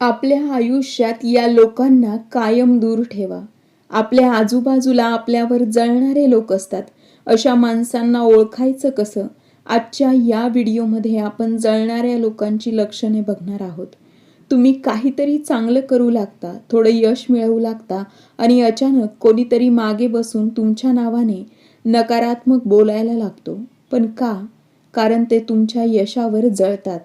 आपल्या आयुष्यात या लोकांना कायम दूर ठेवा. आपल्या आजूबाजूला आपल्यावर जळणारे लोक असतात. अशा माणसांना ओळखायचं कसं? आजच्या या व्हिडिओमध्ये आपण जळणाऱ्या लोकांची लक्षणे बघणार आहोत. तुम्ही काहीतरी चांगलं करू लागता थोडं यश मिळवू लागता आणि अचानक कोणीतरी मागे बसून तुमच्या नावाने नकारात्मक बोलायला लागतो. पण का? कारण ते तुमच्या यशावर जळतात.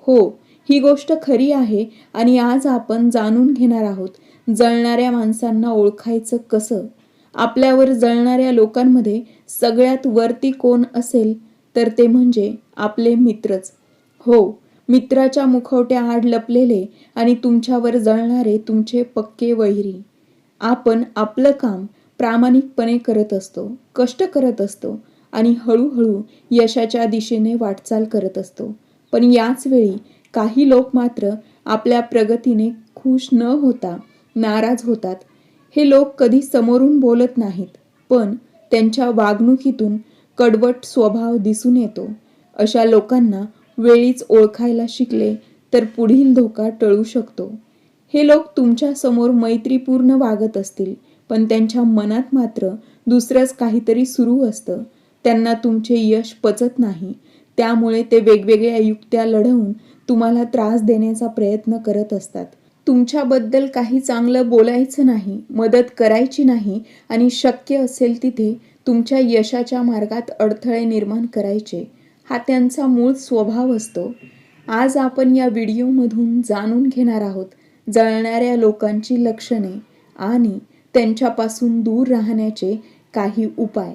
हो ही गोष्ट खरी आहे आणि आज आपण जाणून घेणार आहोत जळणाऱ्या माणसांना ओळखायचं कसं? आपल्यावर जळणाऱ्या लोकांमध्ये सगळ्यात वरती कोण असेल तर ते म्हणजे आपले मित्रच. हो मित्राच्या मुखवट्या आड लपलेले आणि तुमच्यावर जळणारे तुमचे पक्के वैरी. आपण आपलं काम प्रामाणिकपणे करत असतो कष्ट करत असतो आणि हळूहळू यशाच्या दिशेने वाटचाल करत असतो. पण याच वेळी काही लोक मात्र आपल्या प्रगतीने खुश न होता नाराज होतात. हे लोक कधी समोरून बोलत नाहीत पण त्यांच्या वागणुकीतून कडवट स्वभाव दिसून येतो. अशा लोकांना वेळीच ओळखायला शिकले तर पुढील धोका टळू शकतो. हे लोक तुमच्यासमोर मैत्रीपूर्ण वागत असतील पण त्यांच्या मनात मात्र दुसरंच काहीतरी सुरू असतं. त्यांना तुमचे यश पचत नाही त्यामुळे ते वेगवेगळ्या युक्त्या लढवून तुम्हाला त्रास देण्याचा प्रयत्न करत असतात. तुमच्याबद्दल काही चांगलं बोलायचं नाही मदत करायची नाही आणि शक्य असेल तिथे तुमच्या यशाच्या मार्गात अडथळे निर्माण करायचे. हा त्यांचा मूळ स्वभाव असतो. आज आपण या व्हिडिओमधून जाणून घेणार आहोत जळणाऱ्या लोकांची लक्षणे आणि त्यांच्यापासून दूर राहण्याचे काही उपाय.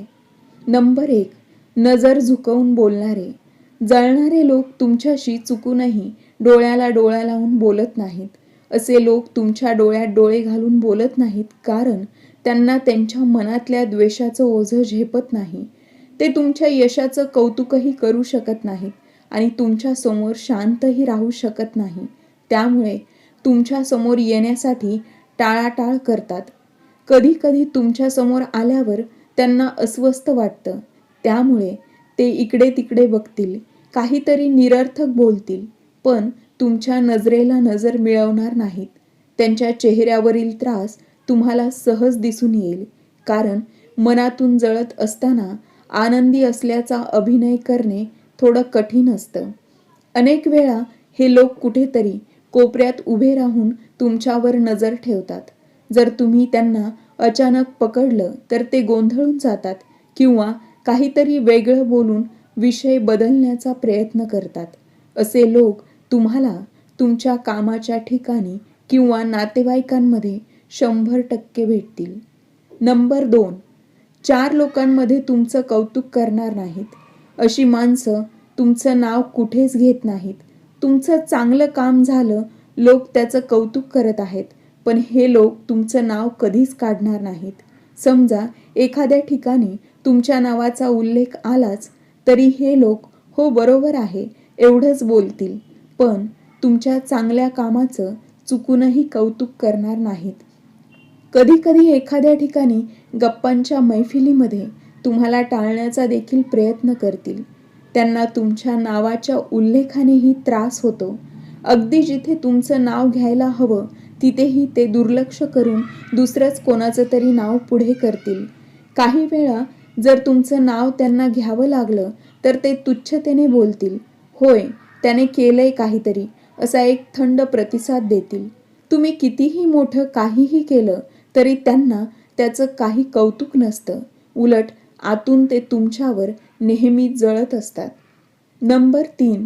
नंबर एक नजर झुकवून बोलणारे. जळणारे लोक तुमच्याशी चुकूनही डोळ्याला डोळा लावून बोलत नाहीत. असे लोक तुमच्या डोळ्यात डोळे घालून बोलत नाहीत कारण त्यांना त्यांच्या मनातल्या द्वेषाचं ओझं झेपत नाही. ते तुमच्या यशाचं कौतुकही करू शकत नाहीत आणि तुमच्यासमोर शांतही राहू शकत नाही. त्यामुळे तुमच्यासमोर येण्यासाठी टाळाटाळ करतात. कधीकधी तुमच्यासमोर आल्यावर त्यांना अस्वस्थ वाटतं. त्यामुळे ते इकडे तिकडे बघतील. काहीतरी निरर्थक बोलतील पण तुमच्या नजरेला नजर मिळवणार नाहीत. त्यांच्या चेहऱ्यावरील त्रास तुम्हाला सहज दिसून येईल कारण मनातून जळत असताना आनंदी असल्याचा अभिनय करणे थोडं कठीण असतं. अनेक वेळा हे लोक कुठेतरी कोपऱ्यात उभे राहून तुमच्यावर नजर ठेवतात. जर तुम्ही त्यांना अचानक पकडलं तर ते गोंधळून जातात किंवा काहीतरी वेगळं बोलून विषय बदलण्याचा प्रयत्न करतात. असे लोक तुम्हाला तुमच्या कामाच्या ठिकाणी किंवा नातेवाईकांमध्ये शंभर टक्के भेटतील. नंबर दोन चार लोकांमध्ये तुमचं कौतुक करणार नाहीत. अशी माणसं तुमचं नाव कुठेच घेत नाहीत. तुमचं चांगलं काम झालं लोक त्याचं कौतुक करत आहेत. पण हे लोक तुमचं नाव कधीच काढणार नाहीत. समजा एखाद्या ठिकाणी तुमच्या नावाचा उल्लेख आलाच तरी हे लोक हो बरोबर आहे एवढंच बोलतील. पण तुमच्या चांगल्या कामाचं चुकूनही कौतुक करणार नाहीत. कधीकधी एखाद्या ठिकाणी गप्पांच्या मैफिलीमध्ये तुम्हाला टाळण्याचा देखील प्रयत्न करतील. त्यांना तुमच्या नावाच्या उल्लेखानेही त्रास होतो. अगदी जिथे तुमचं नाव घ्यायला हवं तिथेही ते दुर्लक्ष करून दुसरंच कोणाचं तरी नाव पुढे करतील. काही वेळा जर तुमचं नाव त्यांना घ्यावं लागलं तर ते तुच्छतेने बोलतील. होय त्याने केलंय काहीतरी असा एक थंड प्रतिसाद देतील. तुम्ही कितीही मोठं काहीही केलं तरी त्यांना त्याचं काही कौतुक नसतं. उलट आतून ते तुमच्यावर नेहमी जळत असतात. नंबर तीन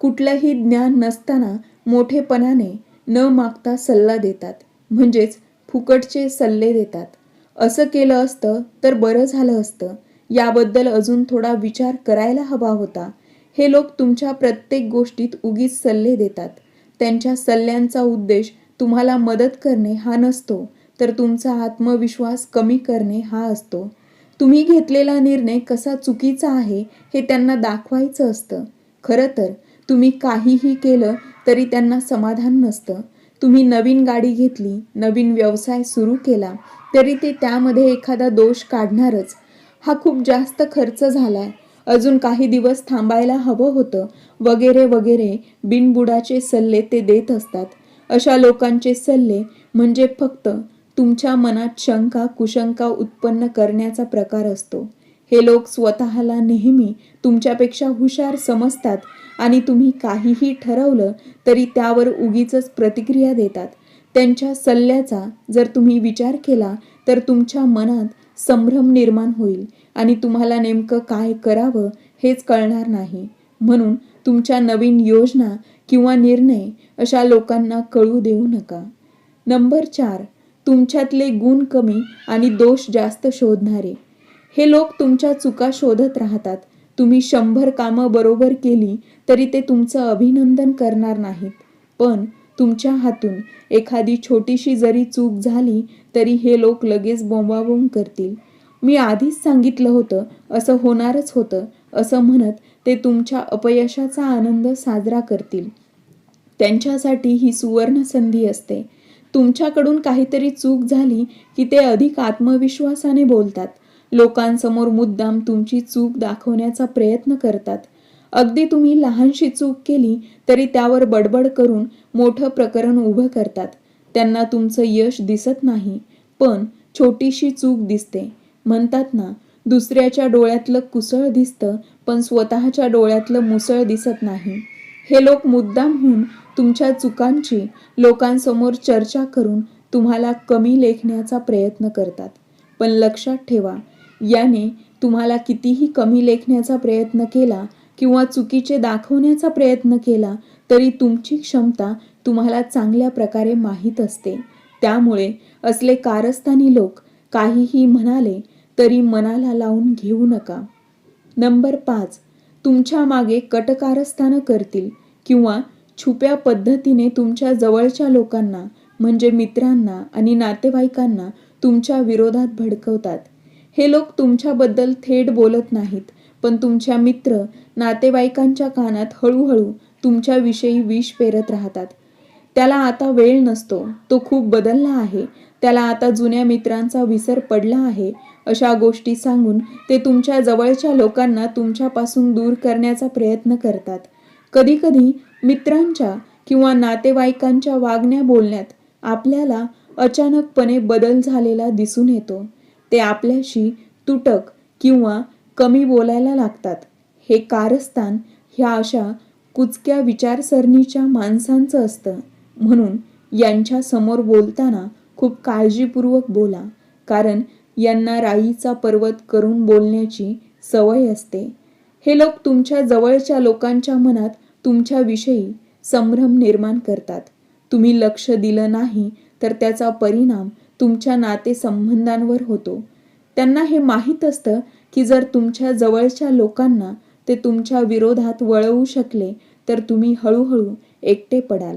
कुठलंही ज्ञान नसताना मोठेपणाने न मागता सल्ला देतात. म्हणजेच फुकटचे सल्ले देतात. असं केलं असतं तर बरं झालं असतं. याबद्दल अजून थोडा विचार करायला हवा होता. हे लोक तुमच्या प्रत्येक गोष्टीत उगीच सल्ले देतात. त्यांच्या सल्ल्यांचा उद्देश तुम्हाला मदत करणे हा नसतो तर तुमचा आत्मविश्वास कमी करणे हा असतो. तुम्ही घेतलेला निर्णय कसा चुकीचा आहे हे त्यांना दाखवायचं असतं. खरं तर तुम्ही काहीही केलं तरी त्यांना समाधान नसतं. तुम्ही नवीन गाडी घेतली नवीन व्यवसाय सुरू केला तरी ते त्यामध्ये एखादा दोष काढणारच. हा खूप जास्त खर्च झालाय. अजून काही दिवस थांबायला हवं होतं. वगैरे वगैरे बिनबुडाचे सल्ले ते देत असतात. अशा लोकांचे सल्ले म्हणजे फक्त तुमच्या मनात शंका कुशंका उत्पन्न करण्याचा प्रकार असतो. हे लोक स्वतःला नेहमी तुमच्यापेक्षा हुशार समजतात आणि तुम्ही काहीही ठरवलं तरी त्यावर उगीच प्रतिक्रिया देतात. त्यांच्या सल्ल्याचा जर तुम्ही विचार केला तर तुमच्या मनात संभ्रम निर्माण होईल आणि तुम्हाला नेमकं काय करावं हेच कळणार नाही. म्हणून तुमच्या नवीन योजना किंवा निर्णय अशा लोकांना कळू देऊ नका. नंबर चार तुमच्यातले गुण कमी आणि दोष जास्त शोधणारे. हे लोक तुमच्या चुका शोधत राहतात. तुम्ही शंभर कामं बरोबर केली तरी ते तुमचं अभिनंदन करणार नाहीत. पण तुमच्या हातून एखादी छोटीशी जरी चूक झाली तरी हे लोक लगेच बोंबाबोंब करतील. मी आधीच सांगितलं होतं असं होणारच होतं असं म्हणत ते तुमच्या अपयशाचा आनंद साजरा करतील. त्यांच्यासाठी ही सुवर्ण संधी असते. तुमच्याकडून काहीतरी चूक झाली की ते अधिक आत्मविश्वासाने बोलतात. लोकांसमोर मुद्दाम तुमची चूक दाखवण्याचा प्रयत्न करतात. अगदी तुम्ही लहानशी चूक केली तरी त्यावर बडबड करून मोठं प्रकरण उभं करतात. त्यांना तुमचं यश दिसत नाही पण छोटीशी चूक दिसते. म्हणतात ना दुसऱ्याच्या डोळ्यातलं कुसळ दिसतं पण स्वतःच्या डोळ्यातलं मुसळ दिसत नाही. हे लोक मुद्दाम होऊन तुमच्या चुकांची लोकांसमोर चर्चा करून तुम्हाला कमी लेखण्याचा प्रयत्न करतात. पण लक्षात ठेवा याने तुम्हाला कितीही कमी लेखण्याचा प्रयत्न केला किंवा चुकीचे दाखवण्याचा प्रयत्न केला तरी तुमची क्षमता तुम्हाला चांगल्या प्रकारे माहीत असते. त्यामुळे असले कारस्थानी लोक काहीही म्हणाले तरी मनाला लावून घेऊ नका. नंबर पाच. तुमच्या मागे कटकारस्थानं करतील किंवा छुप्या पद्धतीने तुमच्या जवळच्या लोकांना म्हणजे मित्रांना आणि नातेवाईकांना तुमच्या विरोधात भडकवतात. हे लोक तुमच्याबद्दल थेट बोलत नाहीत. पण तुमच्या मित्र नातेवाईकांच्या कानात हळूहळू तुमच्याविषयी विष पेरत राहतात. त्याला आता वेळ नसतो. तो खूप बदलला आहे. त्याला आता जुन्या मित्रांचा विसर पडला आहे. अशा गोष्टी सांगून ते तुमच्या जवळच्या लोकांना तुमच्यापासून दूर करण्याचा प्रयत्न करतात. कधीकधी मित्रांच्या किंवा नातेवाईकांच्या वागण्या बोलण्यात आपल्याला अचानकपणे बदल झालेला दिसून येतो. ते आपल्याशी तुटक किंवा कमी बोलायला लागतात. हे कारस्थान ह्या अशा कुचक्या विचारसरणीच्या माणसांचं असतं. म्हणून यांच्या समोर बोलताना खूप काळजीपूर्वक बोला. कारण यांना राईचा पर्वत करून बोलण्याची सवय असते. हे लोक तुमच्या जवळच्या लोकांच्या मनात तुमच्याविषयी संभ्रम निर्माण करतात. तुम्ही लक्ष दिलं नाही तर त्याचा परिणाम तुमच्या नातेसंबंधांवर होतो. त्यांना हे माहीत असतं की जर तुमच्या जवळच्या लोकांना ते तुमच्या विरोधात वळवू शकले तर तुम्ही हळूहळू एकटे पडाल.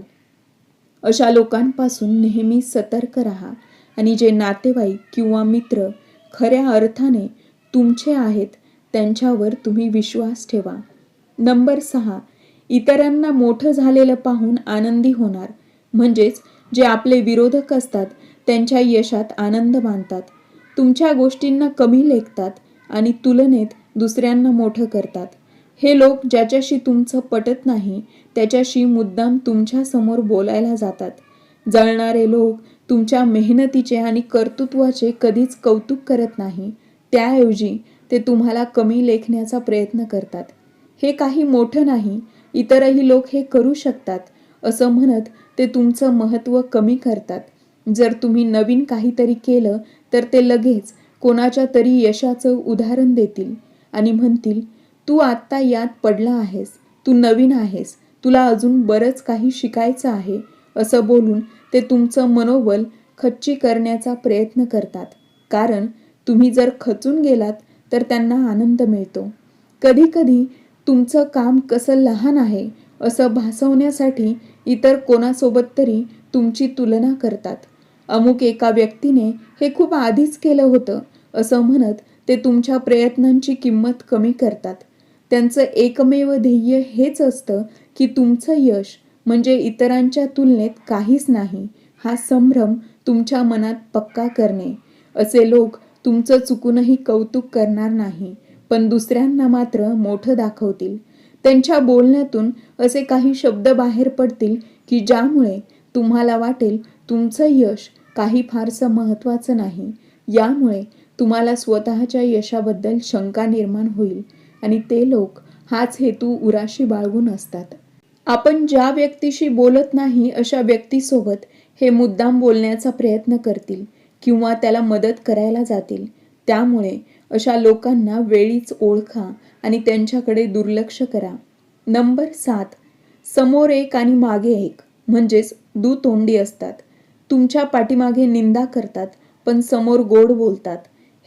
अशा लोकांपासून नेहमी सतर्क राहा आणि जे नातेवाईक किंवा मित्र खऱ्या अर्थाने तुमचे आहेत त्यांच्यावर तुम्ही विश्वास ठेवा. नंबर सहा इतरांना मोठं झालेलं पाहून आनंदी होणार म्हणजेच जे आपले विरोधक असतात त्यांच्या यशात आनंद मानतात. तुमच्या गोष्टींना कमी लेखतात आणि तुलनेत दुसऱ्यांना मोठं करतात. हे लोक ज्याच्याशी तुमचं पटत नाही त्याच्याशी मुद्दाम तुमच्यासमोर बोलायला जातात. जळणारे लोक तुमच्या मेहनतीचे आणि कर्तृत्वाचे कधीच कौतुक करत नाही त्याऐवजी ते तुम्हाला कमी लेखण्याचा प्रयत्न करतात. हे काही मोठं नाही इतरही लोक हे करू शकतात असं म्हणत ते तुमचं महत्त्व कमी करतात. जर तुम्ही नवीन काहीतरी केलं तर ते लगेच कोणाच्या तरी यशाचं उदाहरण देतील आणि म्हणतील तू आत्ता यात पडला आहेस तू नवीन आहेस तुला अजून बरंच काही शिकायचं आहे असं बोलून ते तुमचं मनोबल खच्ची करण्याचा प्रयत्न करतात. कारण तुम्ही जर खचून गेलात तर त्यांना आनंद मिळतो. कधीकधी तुमचं काम कसं लहान आहे असं भासवण्यासाठी इतर कोणासोबत तरी तुमची तुलना करतात. अमुक एका व्यक्तीने हे खूप आधीच केलं होतं असं म्हणत ते तुमच्या प्रयत्नांची किंमत कमी करतात. त्यांचं एकमेव ध्येय हेच असतं की तुमचं यश म्हणजे इतरांच्या तुलनेत काहीच नाही हा संभ्रम तुमच्या मनात पक्का करणे. असे लोक तुमचं चुकूनही कौतुक करणार नाही पण दुसऱ्यांना मात्र मोठं दाखवतील. त्यांच्या बोलण्यातून असे काही शब्द बाहेर पडतील की ज्यामुळे तुम्हाला वाटेल तुमचं यश काही फारसं महत्त्वाचं नाही. यामुळे तुम्हाला स्वतःच्या यशाबद्दल शंका निर्माण होईल आणि ते लोक हाच हेतू उराशी बाळगून असतात. आपण ज्या व्यक्तीशी बोलत नाही अशा व्यक्तीसोबत हे मुद्दाम बोलण्याचा प्रयत्न करतील किंवा त्याला मदत करायला जातील. त्यामुळे अशा लोकांना वेळीच ओळखा आणि त्यांच्याकडे दुर्लक्ष करा. नंबर सात समोर एक आणि मागे एक म्हणजेच दुतोंडी असतात. तुमच्या पाठीमागे निंदा करतात पण समोर गोड बोलतात.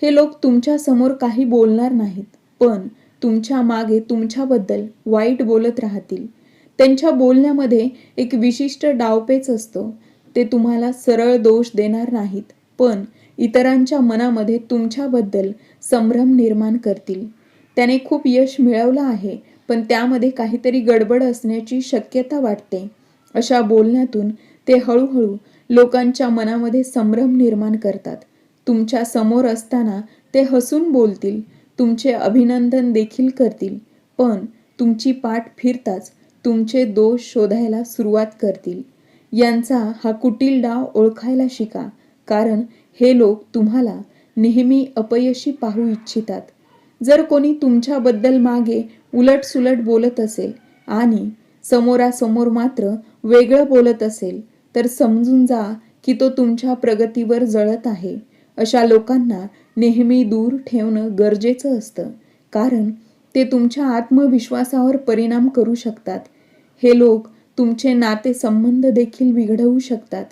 हे लोक तुमच्यासमोर काही बोलणार नाहीत पण तुमच्या मागे तुमच्याबद्दल वाईट बोलत राहतील. त्यांच्या बोलण्यामध्ये एक विशिष्ट डावपेच असतो. ते तुम्हाला सरळ दोष देणार नाहीत पण इतरांच्या मनामध्ये तुमच्याबद्दल संभ्रम निर्माण करतील. त्याने खूप यश मिळवलं आहे पण त्यामध्ये काहीतरी गडबड असण्याची शक्यता वाटते. अशा बोलण्यातून ते हळूहळू लोकांच्या मनामध्ये संभ्रम निर्माण करतात. तुमच्यासमोर असताना ते हसून बोलतील तुमचे अभिनंदन देखील करतील पण तुमची पाठ फिरताच तुमचे दोष शोधायला सुरुवात करतील. यांचा हा कुटील डाव ओळखायला शिका कारण हे लोक तुम्हाला नेहमी अपयशी पाहू इच्छितात. जर कोणी तुमच्याबद्दल मागे उलटसुलट बोलत असेल आणि समोरासमोर मात्र वेगळं बोलत असेल तर समजून जा की तो तुमच्या प्रगतीवर जळत आहे. अशा लोकांना नेहमी दूर ठेवणं गरजेचं असतं. कारण ते तुमच्या आत्मविश्वासावर परिणाम करू शकतात. हे लोक तुमचे नाते संबंध देखील बिघडवू शकतात.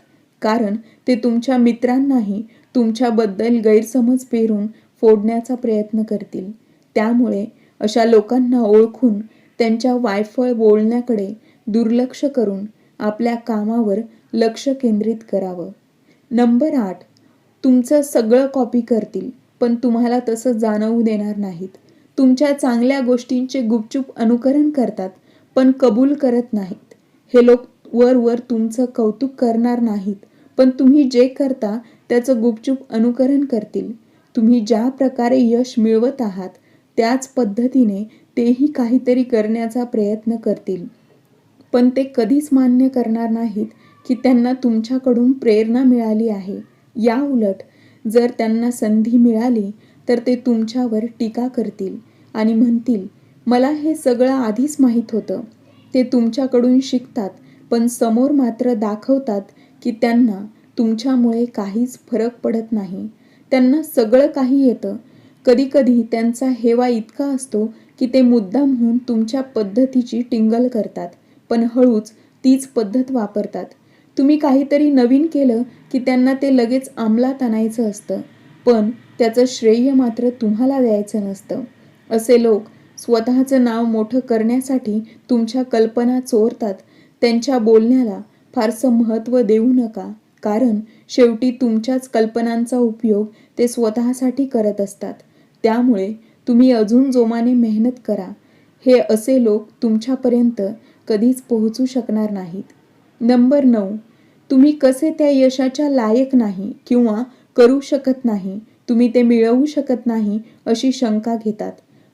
कारण ते तुमच्या मित्रांनाही तुमच्याबद्दल गैरसमज पेरून फोडण्याचा प्रयत्न करतील. त्यामुळे अशा लोकांना ओळखून त्यांच्या वायफळ बोलण्याकडे दुर्लक्ष करून आपल्या कामावर लक्ष केंद्रित करावं. नंबर आठ तुमचं सगळं कॉपी करतील पण तुम्हाला तसं जाणवू देणार नाहीत. तुमच्या चांगल्या गोष्टींचे गुपचूप अनुकरण करतात पण कबूल करत नाहीत. हे लोक वर वर तुमचं कौतुक करणार नाहीत पण तुम्ही जे करता त्याचं गुपचूप अनुकरण करतील. तुम्ही ज्या प्रकारे यश मिळवत आहात त्याच पद्धतीने तेही काहीतरी करण्याचा प्रयत्न करतील. पण ते कधीच मान्य करणार नाहीत की त्यांना तुमच्याकडून प्रेरणा मिळाली आहे. या उलट जर त्यांना संधी मिळाली तर ते तुमच्यावर टीका करतील आणि म्हणतील मला हे सगळं आधीच माहीत होतं. ते तुमच्याकडून शिकतात पण समोर मात्र दाखवतात की त्यांना तुमच्यामुळे काहीच फरक पडत नाही. त्यांना सगळं काही येतं. कधीकधी त्यांचा हेवा इतका असतो की ते मुद्दाम होऊन तुमच्या पद्धतीची टिंगल करतात पण हळूच तीच पद्धत वापरतात. तुम्ही काहीतरी नवीन केलं की त्यांना ते लगेच अंमलात आणायचं असतं. पण त्याचं श्रेय मात्र तुम्हाला द्यायचं नसतं. असे लोक स्वतःचं नाव मोठं करण्यासाठी तुमच्या कल्पना चोरतात. त्यांच्या बोलण्याला फारसं महत्त्व देऊ नका. कारण शेवटी तुमच्याच कल्पनांचा उपयोग ते स्वतःसाठी करत असतात. त्यामुळे तुम्ही अजून जोमाने मेहनत करा. हे असे लोक तुमच्यापर्यंत कधीच पोहोचू शकणार नाहीत. नंबर नऊ. तुम्ही कसे त्या यशाच्या लायक नाही किंवा करू शकत नाही तुम्ही ते मिळवू शकत नाही अशी शंका घेतात.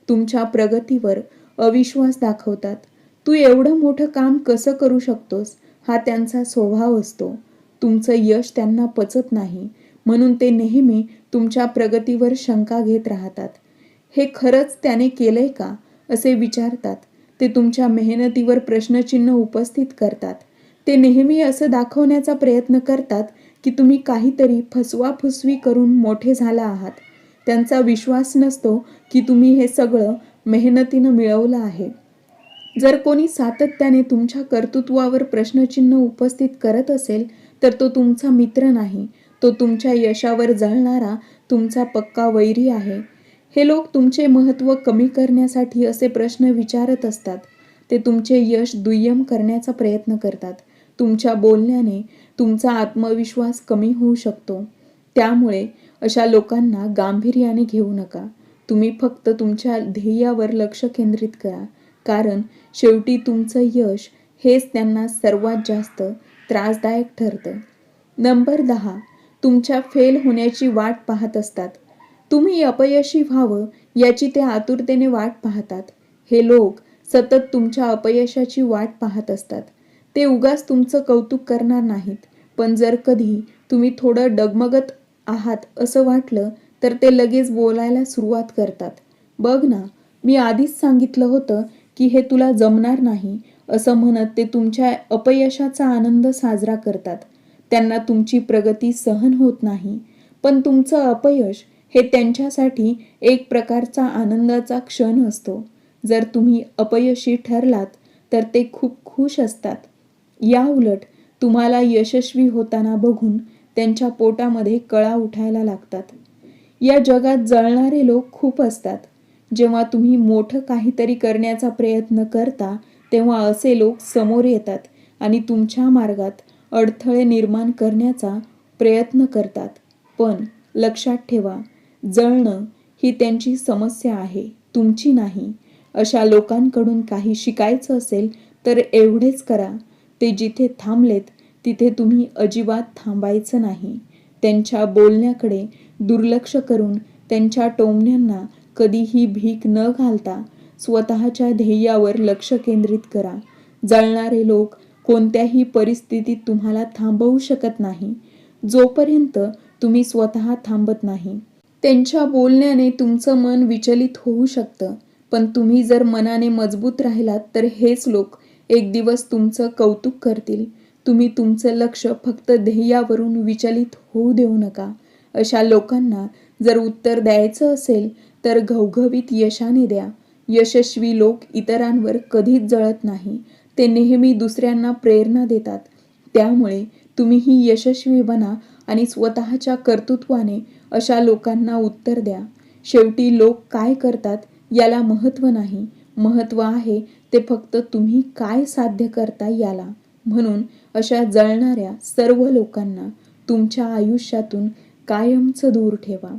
तुमच्या प्रगतीवर अविश्वास दाखवतात. तू एवढं मोठं काम कसं करू शकतोस हा त्यांचा स्वभाव असतो. तुमचं यश त्यांना पचत नाही म्हणून ते नेहमी तुमच्या प्रगतीवर शंका घेत राहतात. हे खरंच त्याने केलंय का? असे विचारतात. ते तुमच्या मेहनतीवर प्रश्नचिन्ह उपस्थित करतात. ते नेहमी असं दाखवण्याचा प्रयत्न करतात की तुम्ही काहीतरी फसवाफसवी करून मोठे झाला आहात. त्यांचा विश्वास नसतो की तुम्ही हे सगळं मेहनतीनं मिळवलं आहे. जर कोणी सातत्याने तुमच्या कर्तृत्वावर प्रश्नचिन्ह उपस्थित करत असेल तर तो तुमचा मित्र नाही. तो तुमच्या यशावर जळणारा तुमचा पक्का वैरी आहे. हे लोक तुमचे महत्त्व कमी करण्यासाठी असे प्रश्न विचारत असतात. ते तुमचे यश दुय्यम करण्याचा प्रयत्न करतात. तुमच्या बोलण्याने तुमचा आत्मविश्वास कमी होऊ शकतो. त्यामुळे अशा लोकांना गांभीर्याने घेऊ नका. तुम्ही फक्त तुमच्या ध्येयावर लक्ष केंद्रित करा. कारण शेवटी तुमचं यश हेच त्यांना सर्वात जास्त त्रासदायक ठरतं. नंबर दहा. तुमच्या फेल होण्याची वाट पाहत असतात. तुम्ही अपयशी व्हावं याची ते आतुरतेने वाट पाहतात. हे लोक सतत तुमच्या अपयशाची वाट पाहत असतात. ते उगाच तुमचं कौतुक करणार नाहीत. पण जर कधी तुम्ही थोडं डगमगत आहात असं वाटलं तर ते लगेच बोलायला सुरुवात करतात. बघ ना मी आधीच सांगितलं होतं की हे तुला जमणार नाही असं म्हणत ते तुमच्या अपयशाचा आनंद साजरा करतात. त्यांना तुमची प्रगती सहन होत नाही. पण तुमचं अपयश हे त्यांच्यासाठी एक प्रकारचा आनंदाचा क्षण असतो. जर तुम्ही अपयशी ठरलात तर ते खूप खुश असतात. या उलट तुम्हाला यशस्वी होताना बघून त्यांच्या पोटामध्ये कळा उठायला लागतात. या जगात जळणारे लोक खूप असतात. जेव्हा तुम्ही मोठं काहीतरी करण्याचा प्रयत्न करता तेव्हा असे लोक समोर येतात आणि तुमच्या मार्गात अडथळे निर्माण करण्याचा प्रयत्न करतात. पण लक्षात ठेवा जळणं ही त्यांची समस्या आहे तुमची नाही. अशा लोकांकडून काही शिकायचं असेल तर एवढेच करा. ते जिथे थांबलेत तिथे तुम्ही अजिबात थांबायचं नाही. त्यांच्या बोलण्याकडे दुर्लक्ष करून त्यांच्या टोमण्यांना कधीही भीक न घालता स्वतःच्या ध्येयावर लक्ष केंद्रित करा. जळणारे लोक कोणत्याही परिस्थितीत तुम्हाला थांबवू शकत नाही. जोपर्यंत तुम्ही स्वतः थांबत नाही. त्यांच्या बोलण्याने तुमचं मन विचलित होऊ शकतं. पण तुम्ही जर मनाने मजबूत राहिलात तर हेच लोक एक दिवस तुमचं कौतुक करतील. तुम्ही तुमचं लक्ष फक्त ध्येयावरून विचलित होऊ देऊ नका. अशा लोकांना जर उत्तर द्यायचं असेल तर घवघवीत यशाने द्या. यशस्वी लोक इतरांवर कधीच जळत नाही. ते नेहमी दुसऱ्यांना प्रेरणा देतात. त्यामुळे तुम्हीही यशस्वी बना आणि स्वतःच्या कर्तृत्वाने अशा लोकांना उत्तर द्या. शेवटी लोक काय करतात याला महत्त्व नाही. महत्त्व आहे ते फक्त तुम्ही काय साध्य करता याला. म्हणून अशा जळणाऱ्या सर्व लोकांना तुमच्या आयुष्यातून कायमचं दूर ठेवा.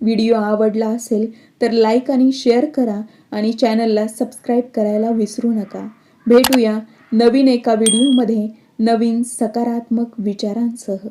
व्हिडिओ आवडला असेल तर लाईक आणि शेअर करा आणि चॅनलला सबस्क्राईब करायला विसरू नका. भेटूया नवीन एका व्हिडिओमध्ये नवीन सकारात्मक विचारांसह.